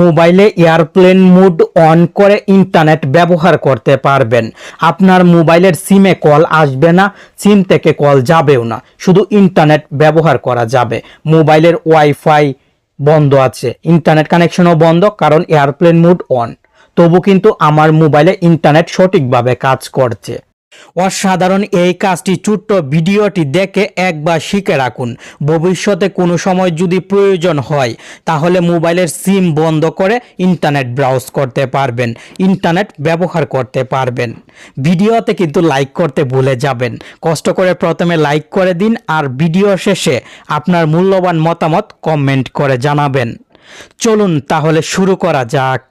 মোবাইলে airplane mode on করে internet ব্যবহার করতে পারবেন। আপনার মোবাইলের সিমে কল আসবে না, সিম থেকে কল যাবেও না। শুধু ইন্টারনেট ব্যবহার করা যাবে। মোবাইলের ওয়াইফাই বন্ধ আছে। ইন্টারনেট কানেকশনও বন্ধ, কারণ এয়ারপ্লেন মোড অন। তবু কিন্তু আমার মোবাইলে ইন্টারনেট সঠিকভাবে কাজ করছে। অসাধারণ এই কাজটি ছোট্ট ভিডিওটি দেখে একবার শিখে রাখুন। ভবিষ্যতে কোনো সময় যদি প্রয়োজন হয়, তাহলে মোবাইলের সিম বন্ধ করে ইন্টারনেট ব্রাউজ করতে পারবেন, ইন্টারনেট ব্যবহার করতে পারবেন। ভিডিওতে কিন্তু লাইক করতে ভুলে যাবেন। কষ্ট করে প্রথমে লাইক করে দিন আর ভিডিও শেষে আপনার মূল্যবান মতামত কমেন্ট করে জানাবেন। চলুন তাহলে শুরু করা যাক।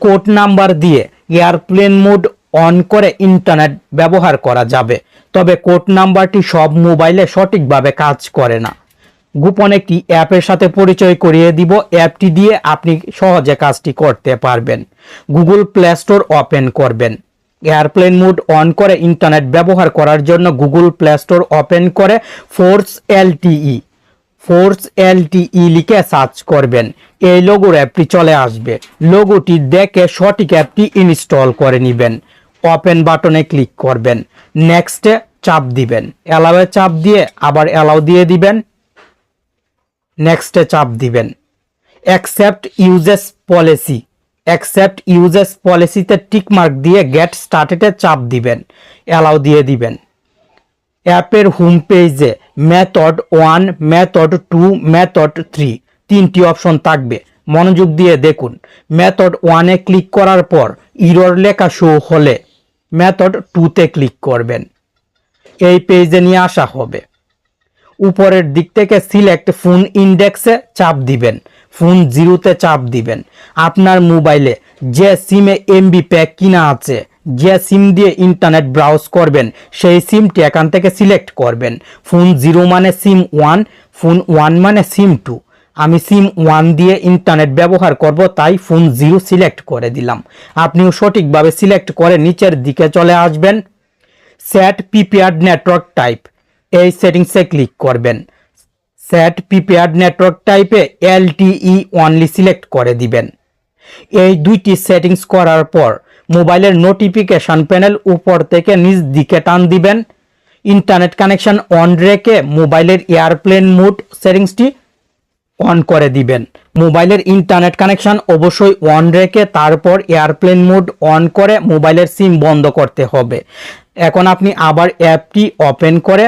কোড নাম্বার দিয়ে এয়ারপ্লেন মোড অন করে ইন্টারনেট ব্যবহার করা যাবে। তবে কোড নাম্বারটি সব মোবাইলে সঠিকভাবে কাজ করে না। গোপন একটি অ্যাপের সাথে পরিচয় করিয়ে দিব। অ্যাপটি দিয়ে আপনি সহজে কাজটি করতে পারবেন। গুগল প্লে স্টোর ওপেন করবেন। এয়ারপ্লেন মোড অন করে ইন্টারনেট ব্যবহার করার জন্য গুগল প্লে স্টোর ওপেন করে ফোর্স এলটিই। ফোর্স এলটিই লিখে সার্চ করবেন। এই লোগোর অ্যাপটি চলে আসবে। লোগোটি দেখে সঠিক অ্যাপটি ইনস্টল করে নেবেন। ওপেন বাটনে ক্লিক করবেন। নেক্সটে চাপ দিবেন। অ্যালাউয়ে চাপ দিয়ে আবার অ্যালাউ দিয়ে দিবেন। নেক্সটে চাপ দিবেন। Accept usage policy accept usage পলিসিতে টিক মার্ক দিয়ে গেট স্টার্টেডে চাপ দিবেন। অ্যালাউ দিয়ে দিবেন। অ্যাপের হোম পেজে method one method two method three তিনটি অপশন থাকবে। মনোযোগ দিয়ে দেখুন। মেথড ওয়ানে ক্লিক করার পর ইরর লেখা শো হলে মেথড টুতে ক্লিক করবেন। এই পেজে নিয়ে আসা হবে। উপরের দিক থেকে সিলেক্ট ফোন ইন্ডেক্সে চাপ দিবেন। ফোন জিরোতে চাপ দিবেন। আপনার মোবাইলে যে সিমে এমবি প্যাক কিনা আছে, যে সিম দিয়ে ইন্টারনেট ব্রাউজ করবেন, সেই সিমটি এখান থেকে সিলেক্ট করবেন। ফোন জিরো মানে সিম ওয়ান ফোন ওয়ান মানে সিম টু আমি সিম ওয়ান দিয়ে ইন্টারনেট ব্যবহার করব, তাই ফোন জিরো সিলেক্ট করে দিলাম। আপনিও সঠিকভাবে সিলেক্ট করে নিচের দিকে চলে আসবেন। Set preferred network type. এই সেটিংসে ক্লিক করবেন। স্যাট প্রিপেয়ার্ড নেটওয়ার্ক টাইপে এলটিই অনলি সিলেক্ট করে দিবেন। এই দুইটি সেটিংস করার পর মোবাইলের নোটিফিকেশন প্যানেল উপর থেকে নিজ দিকে টান দিবেন। ইন্টারনেট কানেকশন অন রেখে মোবাইলের এয়ারপ্লেন মোড সেটিংসটি অন করে দিবেন। মোবাইলের ইন্টারনেট কানেকশন অবশ্যই অন রেখে তারপর এয়ারপ্লেন মোড অন করে মোবাইলের সিম বন্ধ করতে হবে। এখন আপনি আবার অ্যাপটি ওপেন করে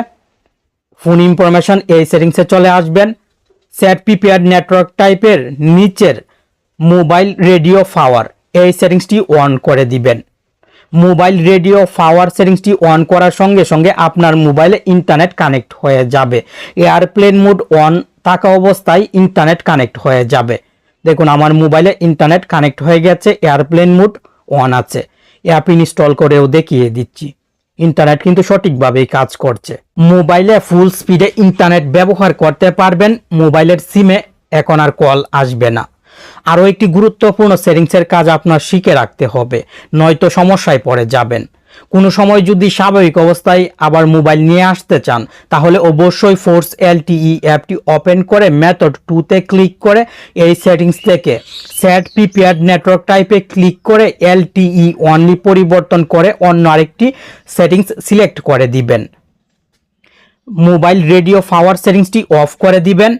ফোন ইনফরমেশন এই সেটিংসে চলে আসবেন। সেট প্রিপেয়ার নেটওয়ার্ক টাইপের নিচের মোবাইল রেডিও পাওয়ার এই সেটিংসটি অন করে দিবেন। মোবাইল রেডিও পাওয়ার সেটিংসটি অন করার সঙ্গে সঙ্গে আপনার মোবাইলে ইন্টারনেট কানেক্ট হয়ে যাবে। এয়ারপ্লেন মোড অন থাকা অবস্থায় ইন্টারনেট কানেক্ট হয়ে যাবে। দেখুন, আমার মোবাইলে ইন্টারনেট কানেক্ট হয়ে গেছে এয়ারপ্লেন মোড অন আছে। অ্যাপ ইনস্টল করেও দেখিয়ে দিচ্ছি। ইন্টারনেট কিন্তু সঠিকভাবেই কাজ করছে। মোবাইলে ফুল স্পিডে ইন্টারনেট ব্যবহার করতে পারবেন মোবাইলের সিমে এখন আর কল আসবে না। আরও একটি গুরুত্বপূর্ণ সেটিংসের কাজ আপনার শিখে রাখতে হবে, নয়তো সমস্যায় পড়ে যাবেন। কোনো সময় যদি স্বাভাবিক অবস্থায় আবার মোবাইল নিয়ে আসতে চান, তাহলে অবশ্যই ফোর্স এলটিই অ্যাপটি ওপেন করে মেথড টুতে ক্লিক করে এই সেটিংস থেকে সেট প্রিপেয়ার্ড নেটওয়ার্ক টাইপে ক্লিক করে এলটিই অনলি পরিবর্তন করে অন্য আরেকটি সেটিংস সিলেক্ট করে দিবেন। মোবাইল রেডিও পাওয়ার সেটিংসটি অফ করে দিবেন।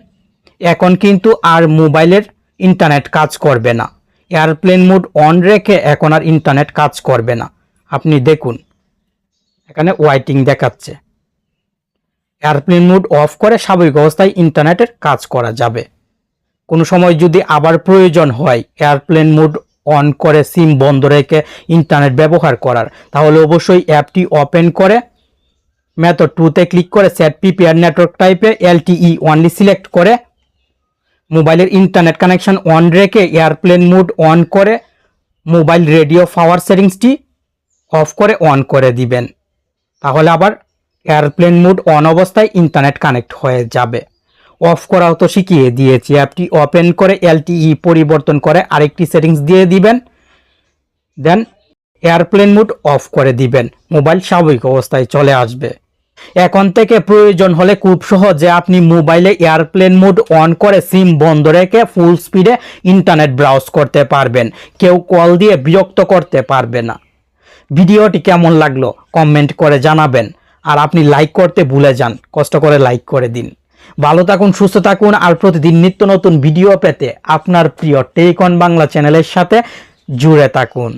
এখন কিন্তু আর মোবাইলের ইন্টারনেট কাজ করবে না। এয়ারপ্লেন মোড অন রেখে এখন আর ইন্টারনেট কাজ করবে না। আপনি দেখুন। এখানে ওয়াইটিং দেখাচ্ছে। এয়ারপ্লেন মোড অফ করে স্বাভাবিক অবস্থায় ইন্টারনেটের কাজ করা যাবে। কোনো সময় যদি আবার প্রয়োজন হয় এয়ারপ্লেন মোড অন করে সিম বন্ধ রেখে ইন্টারনেট ব্যবহার করার, তাহলে অবশ্যই অ্যাপটি ওপেন করে মেথড টুতে ক্লিক করে সেট প্রিপেয়ার নেটওয়ার্ক টাইপে এলটিই অনলি সিলেক্ট করে মোবাইলের ইন্টারনেট কানেকশন অন রেখে এয়ারপ্লেন মোড অন করে মোবাইল রেডিও পাওয়ার সেটিংসটি অফ করে অন করে দিবেন। তাহলে আবার এয়ারপ্লেন মোড অন অবস্থায় ইন্টারনেট কানেক্ট হয়ে যাবে। অফ করাও তো শিখিয়ে দিয়েছি। অ্যাপটি ওপেন করে এলটিই পরিবর্তন করে আরেকটি সেটিংস দিয়ে দিবেন। দেন এয়ারপ্লেন মোড অফ করে দিবেন। মোবাইল স্বাভাবিক অবস্থায় চলে আসবে। এখন থেকে প্রয়োজন হলে খুব সহজে আপনি মোবাইলে এয়ারপ্লেন মোড অন করে সিম বন্ধ রেখে ফুল স্পিডে ইন্টারনেট ব্রাউজ করতে পারবেন। কেউ কল দিয়ে বিরক্ত করতে পারবে না। ভিডিওটি কেমন লাগল কমেন্ট করে জানাবেন। আর আপনি লাইক করতে ভুলে যান, কষ্ট করে লাইক করে দিন। ভালো থাকুন, সুস্থ থাকুন, আর প্রতিদিন নিত্য নতুন ভিডিও পেতে আপনার প্রিয় টেকন বাংলা চ্যানেলের সাথে জুড়ে থাকুন।